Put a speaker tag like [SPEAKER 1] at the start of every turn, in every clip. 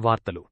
[SPEAKER 1] వార్తలు.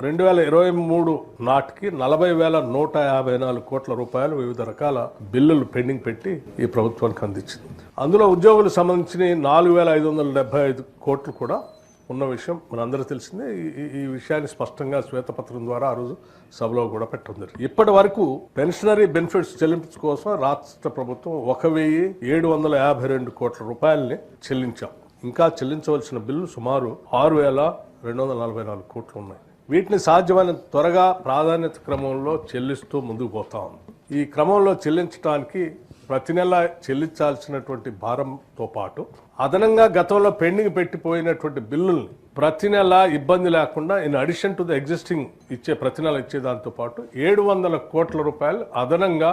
[SPEAKER 2] రెండు వేల ఇరవై మూడు నాటికి నలభై వేల నూట యాభై నాలుగు కోట్ల రూపాయలు వివిధ రకాల బిల్లులు పెండింగ్ పెట్టి ఈ ప్రభుత్వానికి అందించింది. అందులో ఉద్యోగులకు సంబంధించిన నాలుగు వేల ఐదు వందల డెబ్బై ఐదు కోట్లు కూడా ఉన్న విషయం మనందరూ తెలిసిందే. ఈ- ఈ- విషయాన్ని స్పష్టంగా శ్వేతపత్రం ద్వారా ఆ రోజు సభలో కూడా పెట్టడం జరిగింది. ఇప్పటి వరకు పెన్షనరీ బెనిఫిట్స్ చెల్లింపు కోసం రాష్ట్ర ప్రభుత్వం ఒక వెయ్యి ఏడు వందల యాభై రెండు కోట్ల రూపాయలని చెల్లించాం. ఇంకా చెల్లించవలసిన బిల్లు సుమారు ఆరు వేల రెండు వందల నలభై నాలుగు కోట్లు ఉన్నాయి వీటిని సాధ్యమైన త్వరగా ప్రాధాన్యత క్రమంలో చెల్లిస్తూ ముందుకు పోతా ఉంది. ఈ క్రమంలో చెల్లించడానికి ప్రతి నెల చెల్లించాల్సినటువంటి భారంతో పాటు అదనంగా గతంలో పెండింగ్ పెట్టిపోయినటువంటి బిల్లుల్ని ప్రతి నెల ఇబ్బంది లేకుండా in addition to the existing ఇచ్చే ప్రతి నెల ఇచ్చే దాంతో పాటు ఏడు వందల కోట్ల రూపాయలు అదనంగా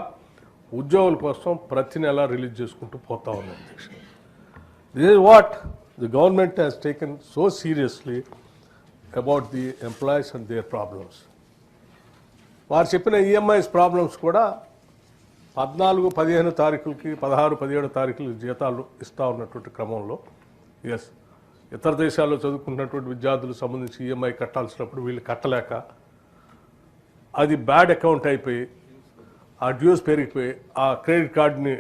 [SPEAKER 2] ఉద్యోగుల కోసం ప్రతి నెల రిలీజ్ చేసుకుంటూ పోతా ఉంది. అధ్యక్ష this is what the government has taken so seriously about the employees and their problems వారు చెప్పిన ఈఎంఐస్ ప్రాబ్లమ్స్ కూడా పద్నాలుగు పదిహేను తారీఖులకి పదహారు పదిహేడు తారీఖులకి జీతాలు ఇస్తూ ఉన్నటువంటి క్రమంలో ఎస్ ఇతర దేశాల్లో చదువుకున్నటువంటి విద్యార్థులకు సంబంధించి ఈఎంఐ కట్టాల్సినప్పుడు వీళ్ళు కట్టలేక అది బ్యాడ్ అకౌంట్ అయిపోయి ఆ డ్యూస్ పెరిగిపోయి ఆ క్రెడిట్ కార్డుని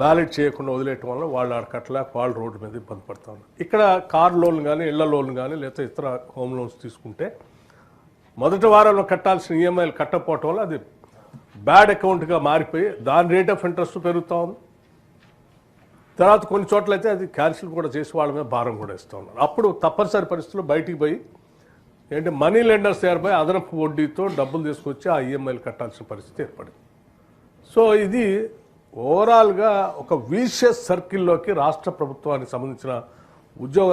[SPEAKER 2] వ్యాలిడ్ చేయకుండా వదిలేయటం వల్ల వాళ్ళు ఆడ కట్టలేక వాళ్ళు రోడ్డు మీద ఇబ్బంది పడతా ఉన్నారు. ఇక్కడ కార్ లోన్ కానీ ఇళ్ళ లోన్ కానీ లేకపోతే ఇతర హోమ్ లోన్స్ తీసుకుంటే మొదటి వారంలో కట్టాల్సిన ఈఎంఐలు కట్టకపోవటం వల్ల అది బ్యాడ్ అకౌంట్గా మారిపోయి దాని రేట్ ఆఫ్ ఇంట్రెస్ట్ పెరుగుతూ ఉంది. తర్వాత కొన్ని చోట్ల అయితే అది క్యాన్సిల్ కూడా చేసి వాళ్ళ మీద భారం కూడా ఇస్తూ ఉన్నారు. అప్పుడు తప్పనిసరి పరిస్థితుల్లో బయటికి పోయి ఏంటంటే మనీ లెండర్స్ ఏర్పై అదనపు వడ్డీతో డబ్బులు తీసుకొచ్చి ఆ ఈఎంఐలు కట్టాల్సిన పరిస్థితి ఏర్పడింది. సో ఇది ఓవరాల్గా ఒక వీషియస్ సర్కిల్లోకి రాష్ట్ర ప్రభుత్వానికి సంబంధించిన ఉద్యోగ